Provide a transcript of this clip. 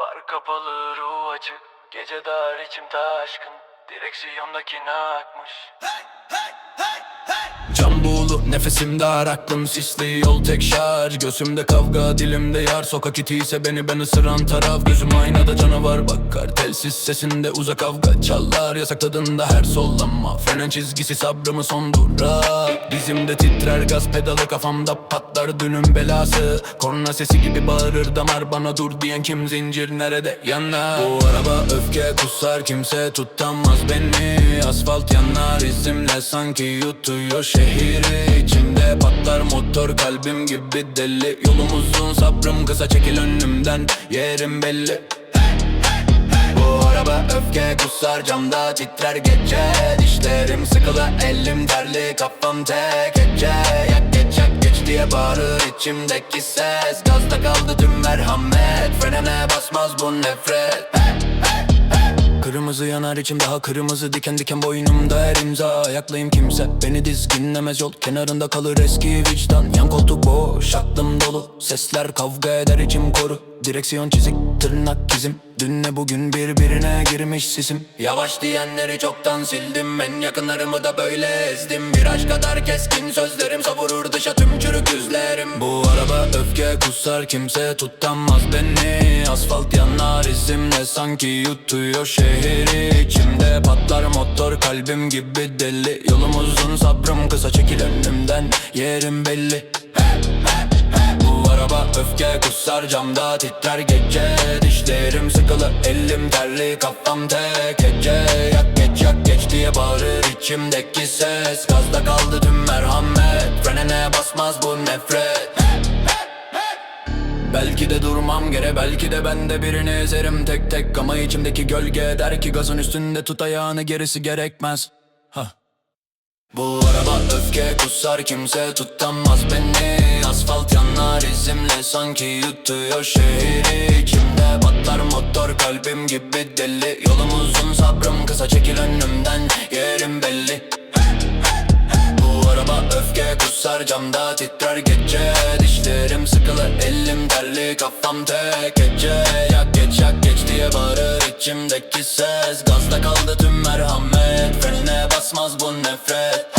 Far kapalı ruh açık. Gece dar içim taşkın. Direksiyondaki akmış Can buğulu nefesim dar aklım sisli yol tek şarj. Gözümde kavga dilimde yar. Sokak iti ise beni ben ısıran taraf. Gözüm aynada canavar bakar Telsiz sesinde uzak kavga çalar. Yasak tadında her sollama Frenen çizgisi sabrımı son durak Dizimde titrer gaz pedalı kafamda patlar dünün belası. Korna sesi gibi bağırır damar bana dur diyen kim? Zincir nerede? Yanar Bu araba öfke kusar kimse tutamaz beni. Asfalt yanar izimle sanki yutuyor şehri İçimde patlar motor kalbim gibi deli. Yolumuzun sabrım kısa çekil önümden yerim belli. Bu araba öfke kusar camda titrer gece. Dişlerim sıkılı elim terli kafam tek hece Yak geç yak geç diye bağırır içimdeki ses. Gazda kaldı tüm merhamet Frenene basmaz bu nefret Kırmızı yanar içim daha kırmızı diken diken boynumda her imza. Ayaklayım kimse beni dizginlemez yol. Kenarında kalır eski vicdan. Yan koltuk boş aklım dolu. Sesler kavga eder içim koru. Direksiyon çizik tırnak izim Dün ne bugün birbirine girmiş sisim Yavaş diyenleri çoktan sildim. En yakınlarımı da böyle ezdim. Viraj kadar keskin sözlerim savurur dışa tüm çürük yüzlerim. Bu araba öfke kusar kimse tutamaz beni. Asfalt yanar izimle sanki yutuyor şehri. İçimde patlar motor kalbim gibi deli. Yolum uzun sabrım kısa çekil önümden. Yerim belli. Bu araba öfke kusar camda titrer gece. Dişlerim sıkılı elim terli kafam tek hece Yak geç yak geç diye bağırır içimdeki ses. Gazda kaldı tüm merhamet Frenene basmaz bu nefret Belki de durmam gere belki de ben de birini ezerim. Tek tek Ama içimdeki gölge der ki gazın üstünde tut ayağını gerisi gerekmez. Hah bu araba öfke kusar kimse tutamaz beni. Asfalt yanar izimle sanki yutuyor şehri. İçimde patlar motor kalbim gibi deli. Yolum uzun sabrım kısa çekil önümden yerim belli. Bu araba öfke kusar camda titrer gece Dişlerim sıkılı elim terli kafam tek hece Yak geç yak geç diye bağırır içimdeki ses. Gazda kaldı tüm merhamet Frenine basmaz bu nefret